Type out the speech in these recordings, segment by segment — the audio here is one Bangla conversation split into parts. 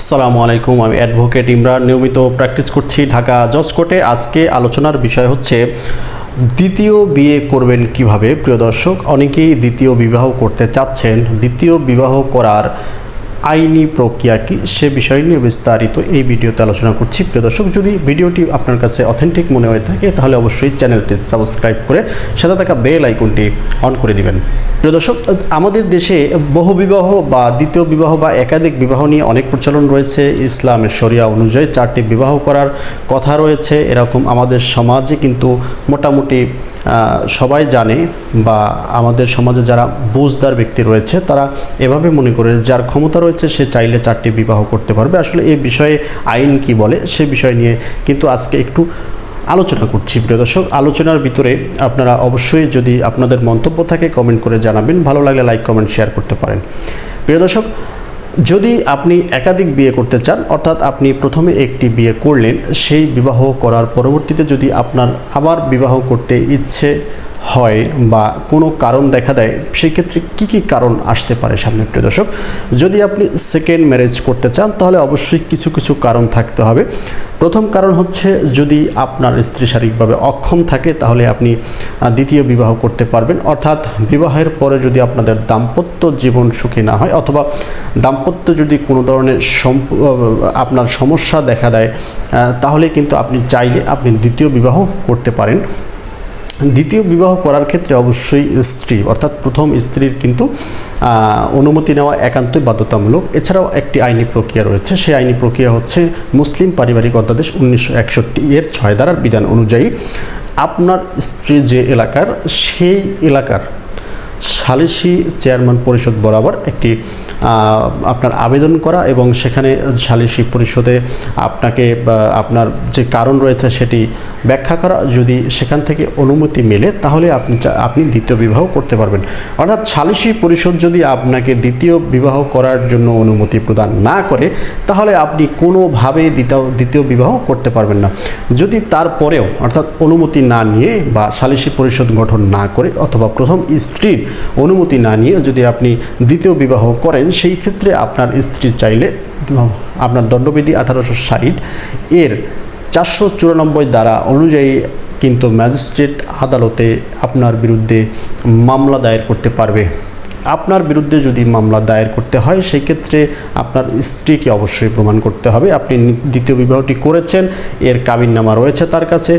আসসালামু আলাইকুম, আমি অ্যাডভোকেট ইমরান। নিয়মিত প্র্যাকটিস করছি ঢাকা জজ কোর্টে। আজকে আলোচনার বিষয় হচ্ছে, দ্বিতীয় বিয়ে করবেন কীভাবে? প্রিয় দর্শক, অনেকেই দ্বিতীয় বিবাহ করতে চাচ্ছেন। দ্বিতীয় বিবাহ করার আইনি প্রক্রিয়া কি সে বিষয় নিয়ে বিস্তারিত এই ভিডিওতে আলোচনা করছি। প্রিয় দর্শক, যদি ভিডিওটি আপনার কাছে অথেন্টিক মনে হয়ে থাকে, তাহলে অবশ্যই চ্যানেলটি সাবস্ক্রাইব করে সাথে থাকা বেল আইকনটি অন করে দিবেন। প্রিয় দর্শক, আমাদের দেশে বহুবিবাহ বা দ্বিতীয় বিবাহ বা একাধিক বিবাহ নিয়ে অনেক প্রচলন রয়েছে। ইসলামের শরিয়া অনুযায়ী চারটি বিবাহ করার কথা রয়েছে। এরকম আমাদের সমাজে কিন্তু মোটামুটি সবাই জানে বা আমাদের সমাজে যারা বুঝদার ব্যক্তি রয়েছে, তারা এভাবে মনে করে যার ক্ষমতা রয়েছে, সে চাইলে চারটি বিবাহ করতে পারবে। আসলে এই বিষয়ে আইন কি বলে, সে বিষয় নিয়ে কিন্তু আজকে একটু আলোচনা করছি। প্রিয় দর্শক, আলোচনার ভিতরে আপনারা অবশ্যই যদি আপনাদের মন্তব্য থাকে কমেন্ট করে জানাবেন। ভালো লাগলে লাইক কমেন্ট শেয়ার করতে পারেন। প্রিয় দর্শক, যদি আপনি একাধিক বিয়ে করতে চান, অর্থাৎ আপনি প্রথমে একটি বিয়ে করলেন, সেই বিবাহ করার পরবর্তীতে যদি আপনার আবার বিবাহ করতে ইচ্ছে হয় বা কোনো কারণ দেখা দেয়, সেই ক্ষেত্রে কী কী কারণ আসতে পারে সামনে প্রিয় দর্শক? যদি আপনি সেকেন্ড ম্যারেজ করতে চান, তাহলে অবশ্যই কিছু কিছু কারণ থাকতে হবে। প্রথম কারণ হচ্ছে যদি আপনার স্ত্রী শারীরিকভাবে অক্ষম থাকে, তাহলে আপনি দ্বিতীয় বিবাহ করতে পারবেন। অর্থাৎ বিবাহের পরে যদি আপনাদের দাম্পত্য জীবন সুখী না হয়, অথবা দাম্পত্য যদি কোনো ধরনের আপনার সমস্যা দেখা দেয় তাহলে কিন্তু আপনি চাইলে আপনি দ্বিতীয় বিবাহ করতে পারেন। দ্বিতীয় বিবাহ করার ক্ষেত্রে অবশ্যই স্ত্রী, অর্থাৎ প্রথম স্ত্রীর কিন্তু অনুমতি নেওয়া একান্তই বাধ্যতামূলক। এছাড়াও একটি আইনি প্রক্রিয়া রয়েছে। সেই আইনি প্রক্রিয়া হচ্ছে মুসলিম পারিবারিক অধ্যাদেশ উনিশশো একষট্টি এর ছয় ধারার বিধান অনুযায়ী, আপনার স্ত্রী যে এলাকার, সেই এলাকার সালিসি চেয়ারম্যান পরিষদ বরাবর একটি আপনার আবেদন করা এবং সেখানে সালিসি পরিষদে আপনাকে আপনার যে কারণ রয়েছে সেটি ব্যাখ্যা করা। যদি সেখান থেকে অনুমতি মেলে, তাহলে আপনি আপনি দ্বিতীয় বিবাহ করতে পারবেন। অর্থাৎ সালিসি পরিষদ যদি আপনাকে দ্বিতীয় বিবাহ করার জন্য অনুমতি প্রদান না করে, তাহলে আপনি কোনোভাবে দ্বিতীয় দ্বিতীয় বিবাহ করতে পারবেন না। যদি তারপরেও, অর্থাৎ অনুমতি না নিয়ে বা সালিসি পরিষদ গঠন না করে, অথবা প্রথম স্ত্রীর অনুমতি না নিয়ে যদি আপনি দ্বিতীয় বিবাহ করেন, সেই ক্ষেত্রে আপনার স্ত্রী চাইলে আপনার দণ্ডবিধি আঠারোশো ষাট এর চারশো চুরানব্বই দ্বারা অনুযায়ী কিন্তু ম্যাজিস্ট্রেট আদালতে আপনার বিরুদ্ধে মামলা দায়ের করতে পারবে। আপনার বিরুদ্ধে যদি মামলা দায়ের করতে হয়, সেই ক্ষেত্রে আপনার স্ত্রীকে অবশ্যই প্রমাণ করতে হবে। আপনি দ্বিতীয় বিবাহটি করেছেন, এর কাবিননামা রয়েছে তার কাছে।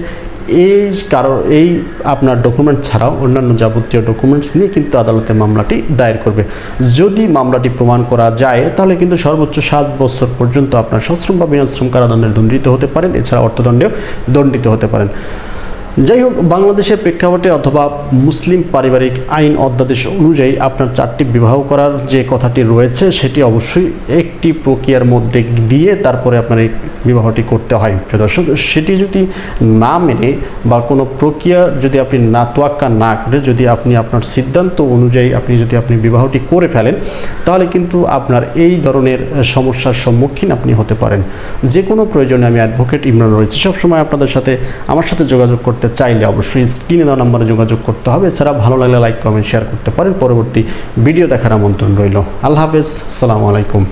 এই কারণ, এই আপনার ডকুমেন্ট ছাড়াও অন্যান্য যাবতীয় ডকুমেন্টস নিয়ে কিন্তু আদালতে মামলাটি দায়ের করবে। যদি মামলাটি প্রমাণ করা যায়, তাহলে কিন্তু সর্বোচ্চ সাত বছর পর্যন্ত আপনার সশ্রম বা বিনাশ্রম কারাদণ্ডের দণ্ডিত হতে পারেন। এছাড়া অর্থদণ্ডেও দণ্ডিত হতে পারেন। যাই হোক বাংলাদেশের প্রেক্ষাপটে অথবা মুসলিম পারিবারিক আইন অধ্যাদেশ অনুযায়ী আপনার চারটি বিবাহ করার যে কথাটি রয়েছে, সেটি অবশ্যই একটি প্রক্রিয়ার মধ্যে দিয়ে তারপরে আপনার এই বিবাহটি করতে হয়। প্রিয় দর্শক, সেটি যদি না মেনে বা কোনো প্রক্রিয়া যদি আপনি না তোয়াক্কা না করে যদি আপনি আপনার সিদ্ধান্ত অনুযায়ী আপনি যদি আপনি বিবাহটি করে ফেলেন, তাহলে কিন্তু আপনার এই ধরনের সমস্যার সম্মুখীন আপনি হতে পারেন। যে কোনো প্রয়োজনে আমি অ্যাডভোকেট ইমরান রয়েছে। সবসময় আপনাদের সাথে, আমার সাথে যোগাযোগ করতে চাইলে অবশ্যই স্ক্রিনে দেওয়া নাম্বারে যোগাযোগ করতে হবে। এছাড়া ভালো লাগলে লাইক কমেন্ট শেয়ার করতে পারেন। পরবর্তী ভিডিও দেখার আমন্ত্রণ রইল। আল্লাহ হাফেজ। সালামু আলাইকুম।